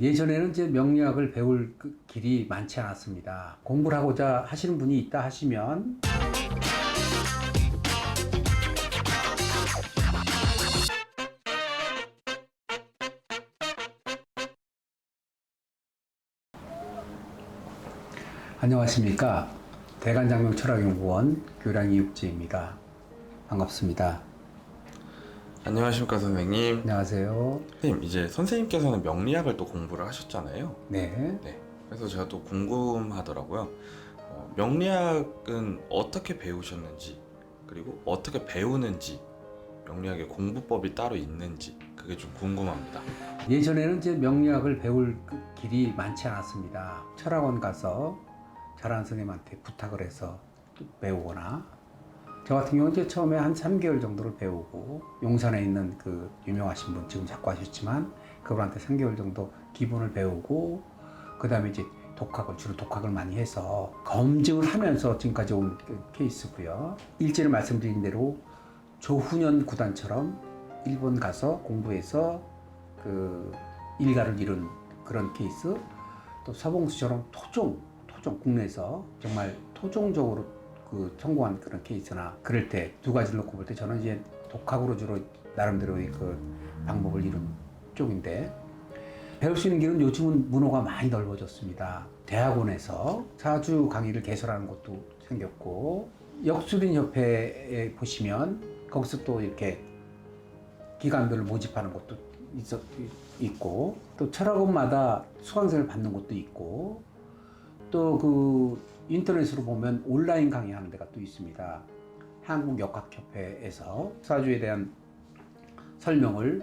예전에는 이제 명리학을 배울 그 길이 많지 않았습니다. 공부를 하고자 하시는 분이 있다 하시면 안녕하십니까. 대관장명 철학연구원 교량이 육지입니다. 반갑습니다. 안녕하십니까 선생님. 안녕하세요. 선생님 이제 선생님께서는 명리학을 또 공부를 하셨잖아요. 네. 네. 그래서 제가 또 궁금하더라고요. 어, 명리학은 어떻게 배우셨는지 그리고 어떻게 배우는지 명리학의 공부법이 따로 있는지 그게 좀 궁금합니다. 예전에는 이제 명리학을 배울 그 길이 많지 않았습니다. 철학원 가서 잘하는 선생님한테 부탁을 해서 배우거나 저 같은 경우는 이제 처음에 한 3개월 정도를 배우고 용산에 있는 그 유명하신 분 지금 자꾸 하셨지만 그분한테 3개월 정도 기본을 배우고 그 다음에 이제 독학을 주로 독학을 많이 해서 검증을 하면서 지금까지 온그 케이스고요. 일제를 말씀드린 대로 조훈현 구단처럼 일본 가서 공부해서 그 일가를 이룬 그런 케이스 또 서봉수처럼 토종 토종 국내에서 정말 토종적으로 그 성공한 그런 케이스나 그럴 때 두 가지를 놓고 볼 때 저는 이제 독학으로 주로 나름대로의 그 방법을 이룬 쪽인데 배울 수 있는 길은 요즘은 문호가 많이 넓어졌습니다. 대학원에서 사주 강의를 개설하는 곳도 생겼고 역술인 협회에 보시면 거기서 또 이렇게 기관별로 모집하는 곳도 있어, 있고 또 철학원마다 수강생을 받는 곳도 있고 또그 인터넷으로 보면 온라인 강의하는 데가 또 있습니다. 한국역학협회에서 사주에 대한 설명을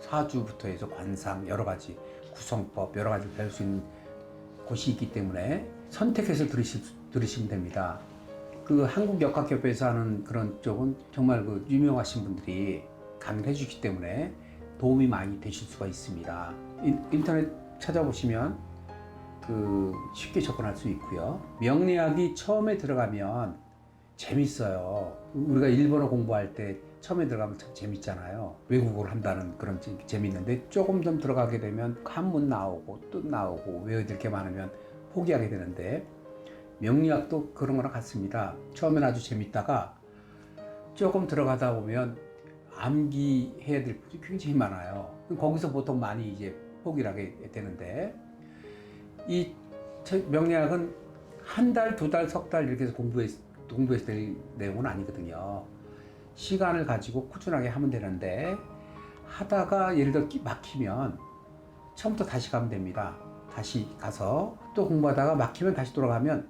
사주부터 해서 관상 여러 가지 구성법 여러 가지 배울 수 있는 곳이 있기 때문에 선택해서 들으시, 들으시면 됩니다. 그 한국역학협회에서 하는 그런 쪽은 정말 그 유명하신 분들이 강의를 해주기 때문에 도움이 많이 되실 수가 있습니다. 인, 인터넷 찾아보시면 그 쉽게 접근할 수 있고요. 명리학이 처음에 들어가면 재밌어요. 우리가 일본어 공부할 때 처음에 들어가면 참 재밌잖아요. 외국어를 한다는 그런 재- 재밌는데 조금 좀 들어가게 되면 한문 나오고 뜻 나오고 외워야 될 게 많으면 포기하게 되는데 명리학도 그런 거랑 같습니다. 처음엔 아주 재밌다가 조금 들어가다 보면 암기해야 될 부분이 굉장히 많아요. 거기서 보통 많이 이제 포기를 하게 되는데 이 책- 명리학은 한 달, 두 달, 석 달 이렇게 해서 공부했, 공부했을 될 내용은 아니거든요. 시간을 가지고 꾸준하게 하면 되는데 하다가 예를 들어 끼- 막히면 처음부터 다시 가면 됩니다. 다시 가서 또 공부하다가 막히면 다시 돌아가면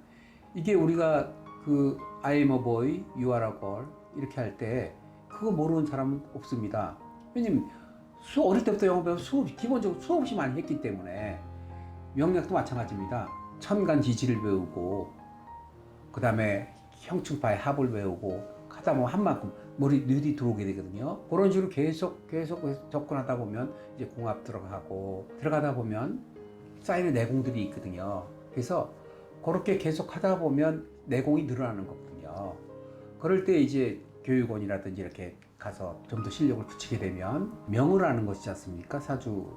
이게 우리가 그 I am a boy, you are a girl 이렇게 할 때 그거 모르는 사람은 없습니다. 왜냐면 수 어릴 때부터 영어 배우면 수업 기본적으로 수업 없이 많이 했기 때문에 명략도 마찬가지입니다. 천간 지지를 배우고 그 다음에 형충파의 합을 외우고 하다 보면 한 만큼 머리 뇌리 들어오게 되거든요. 그런 식으로 계속 계속 접근하다 보면 이제 공합 들어가고 들어가다 보면 쌓이는 내공들이 있거든요. 그래서 그렇게 계속 하다 보면 내공이 늘어나는 거거든요. 그럴 때 이제 교육원이라든지 이렇게 가서 좀 더 실력을 붙이게 되면 명을 아는 것이지 않습니까? 사주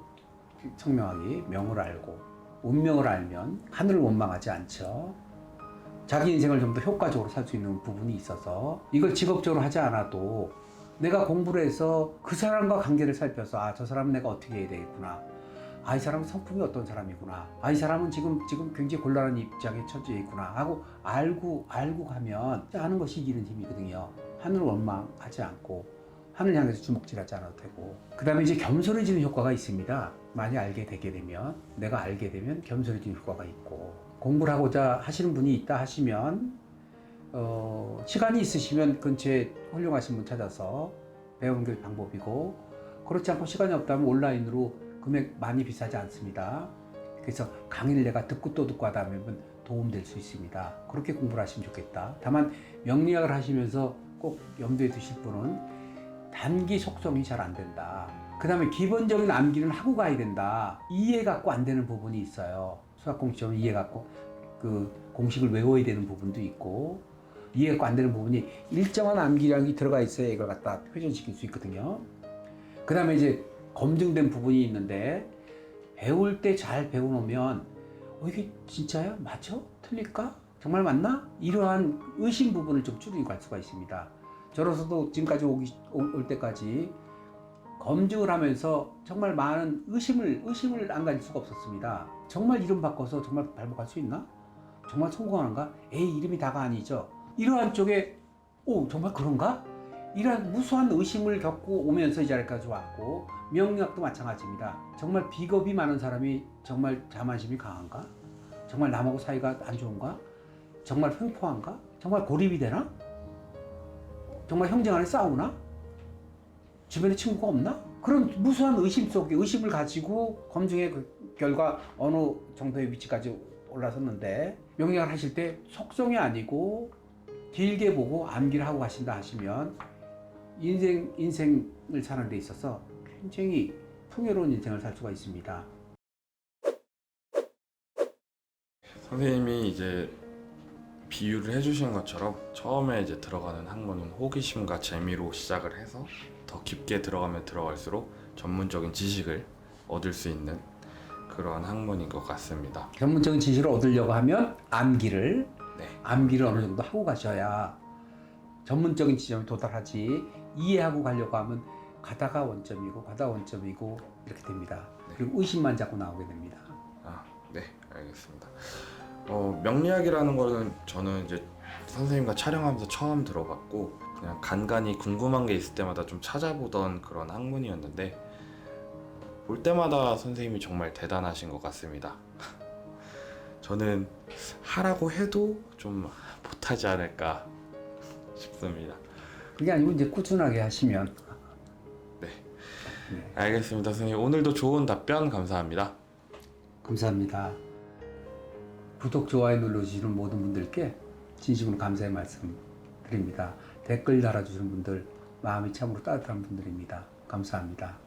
청명하기 명을 알고 운명을 알면 하늘을 원망하지 않죠. 자기 인생을 좀 더 효과적으로 살 수 있는 부분이 있어서 이걸 직업적으로 하지 않아도 내가 공부를 해서 그 사람과 관계를 살펴서 아 저 사람은 내가 어떻게 해야 되겠구나. 아 이 사람은 성품이 어떤 사람이구나. 아 이 사람은 지금 지금 굉장히 곤란한 입장에 처해 있구나 하고 알고 알고 가면 하는 것이 이기는 힘이거든요. 하늘을 원망하지 않고 하늘 향해서 주먹질하지 않아도 되고 그 다음에 이제 겸손해지는 효과가 있습니다 많이 알게 되게 되면 내가 알게 되면 겸손해지는 효과가 있고 공부를 하고자 하시는 분이 있다 하시면 어, 시간이 있으시면 근처에 훌륭하신 분 찾아서 배우는 게 방법이고 그렇지 않고 시간이 없다면 온라인으로 금액 많이 비싸지 않습니다. 그래서 강의를 내가 듣고 또 듣고 하다 보면 도움될 수 있습니다. 그렇게 공부를 하시면 좋겠다. 다만 명리학을 하시면서 꼭 염두에 두실 분은 단기 속성이 잘 안 된다. 그 다음에 기본적인 암기는 하고 가야 된다. 이해 갖고 안 되는 부분이 있어요. 수학 공식처럼 이해 갖고 그 공식을 외워야 되는 부분도 있고 이해 갖고 안 되는 부분이 일정한 암기량이 들어가 있어야 이걸 갖다 회전시킬 수 있거든요. 그 다음에 이제 검증된 부분이 있는데 배울 때 잘 배워놓으면 어, 이게 진짜야? 맞아? 틀릴까? 정말 맞나? 이러한 의심 부분을 좀 줄이고 갈 수가 있습니다. 저로서도 지금까지 오기, 올, 올 때까지 검증을 하면서 정말 많은 의심을 의심을 안 가질 수가 없었습니다. 정말 이름 바꿔서 정말 발목할 수 있나? 정말 성공하는가? 에이 이름이 다가 아니죠. 이러한 쪽에 오 정말 그런가? 이러한 무수한 의심을 겪고 오면서 이 자리까지 왔고 명리학도 마찬가지입니다. 정말 비겁이 많은 사람이 정말 자만심이 강한가? 정말 남하고 사이가 안 좋은가? 정말 횡포한가? 정말 고립이 되나? 정말 형제 간에 싸우나? 주변에 친구가 없나? 그런 무수한 의심 속에 의심을 가지고 검증의 그 결과 어느 정도의 위치까지 올라섰는데 명리학을 하실 때 속성이 아니고 길게 보고 암기를 하고 가신다 하시면 인생 인생을 사는 데 있어서 굉장히 풍요로운 인생을 살 수가 있습니다. 선생님이 이제 비유를 해주신 것처럼 처음에 이제 들어가는 학문은 호기심과 재미로 시작을 해서 더 깊게 들어가면 들어갈수록 전문적인 지식을 얻을 수 있는 그러한 학문인 것 같습니다. 전문적인 지식을 얻으려고 하면 암기를 네. 암기를 어느 정도 하고 가셔야 전문적인 지점에 도달하지 이해하고 가려고 하면 가다가 원점이고 가다 원점이고 이렇게 됩니다. 네. 그리고 의심만 자꾸 나오게 됩니다. 아, 네, 알겠습니다. 어, 명리학이라는 거는 저는 이제 선생님과 촬영하면서 처음 들어봤고 그냥 간간히 궁금한 게 있을 때마다 좀 찾아보던 그런 학문이었는데 볼 때마다 선생님이 정말 대단하신 것 같습니다. 저는 하라고 해도 좀 못하지 않을까 싶습니다. 그게 아니고 이제 꾸준하게 하시면 네. 네, 알겠습니다, 선생님. 오늘도 좋은 답변 감사합니다. 감사합니다. 구독, 좋아요 눌러주시는 모든 분들께 진심으로 감사의 말씀 드립니다. 댓글 달아주시는 분들 마음이 참으로 따뜻한 분들입니다. 감사합니다.